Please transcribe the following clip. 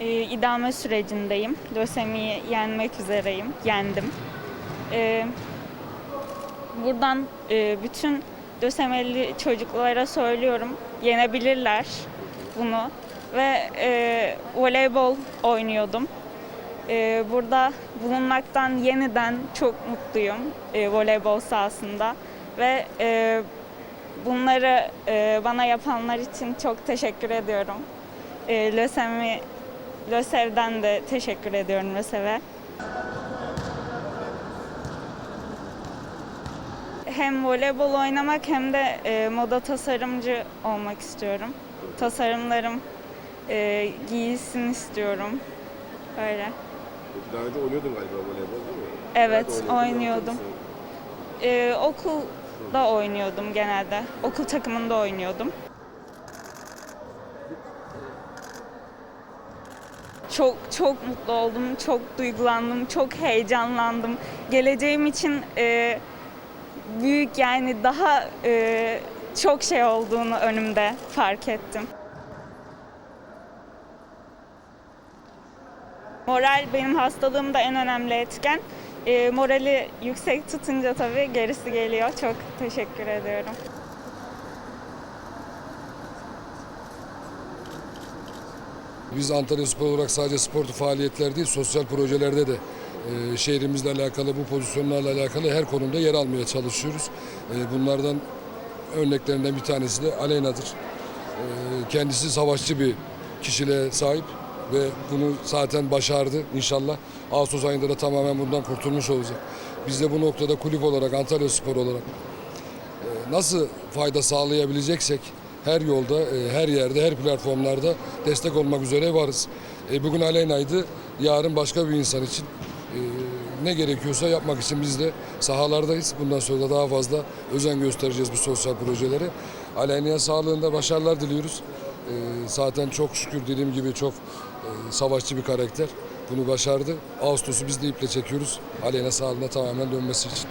Ee, idame sürecindeyim. Lösemiyi yenmek üzereyim. Yendim. Ee, buradan e, bütün lösemeli çocuklara söylüyorum. Yenebilirler bunu. Ve e, voleybol oynuyordum. E, burada bulunmaktan yeniden çok mutluyum e, voleybol sahasında. Ve e, bunları e, bana yapanlar için çok teşekkür ediyorum. E, LÖSEV'mi, LÖSEV'den de teşekkür ediyorum LÖSEV'e. Hem voleybol oynamak hem de e, moda tasarımcı olmak istiyorum. Tasarımlarım e, giyilsin istiyorum. Öyle. Daha önce oynuyordun galiba voleybol değil mi? Evet, oynuyordum. yaptın E, okulda oynuyordum genelde. Okul takımında oynuyordum. Çok çok mutlu oldum, çok duygulandım, çok heyecanlandım. Geleceğim için e, büyük yani daha e, çok şey olduğunu önümde fark ettim. Moral benim hastalığımda en önemli etken. E, morali yüksek tutunca tabii gerisi geliyor. Çok teşekkür ediyorum. Biz Antalya Spor olarak sadece sportif faaliyetler değil, sosyal projelerde de e, şehrimizle alakalı, bu pozisyonlarla alakalı her konumda yer almaya çalışıyoruz. E, bunlardan örneklerinden bir tanesi de Aleyna'dır. E, kendisi savaşçı bir kişiliğe sahip ve bunu zaten başardı inşallah. Ağustos ayında da tamamen bundan kurtulmuş olacak. Biz de bu noktada kulüp olarak, Antalya Spor olarak nasıl fayda sağlayabileceksek her yolda, e, her yerde, her platformlarda destek olmak üzere varız. E, Bugün Aleyna'ydı, yarın başka bir insan için e, ne gerekiyorsa yapmak için biz de sahalardayız. Bundan sonra da daha fazla özen göstereceğiz bu sosyal projelere. Aleyna'ya sağlığında başarılar diliyoruz. E, Zaten çok şükür dediğim gibi çok e, savaşçı bir karakter. Bunu başardı. Ağustos'u biz de iple çekiyoruz. Aleyna sağlığına tamamen dönmesi için.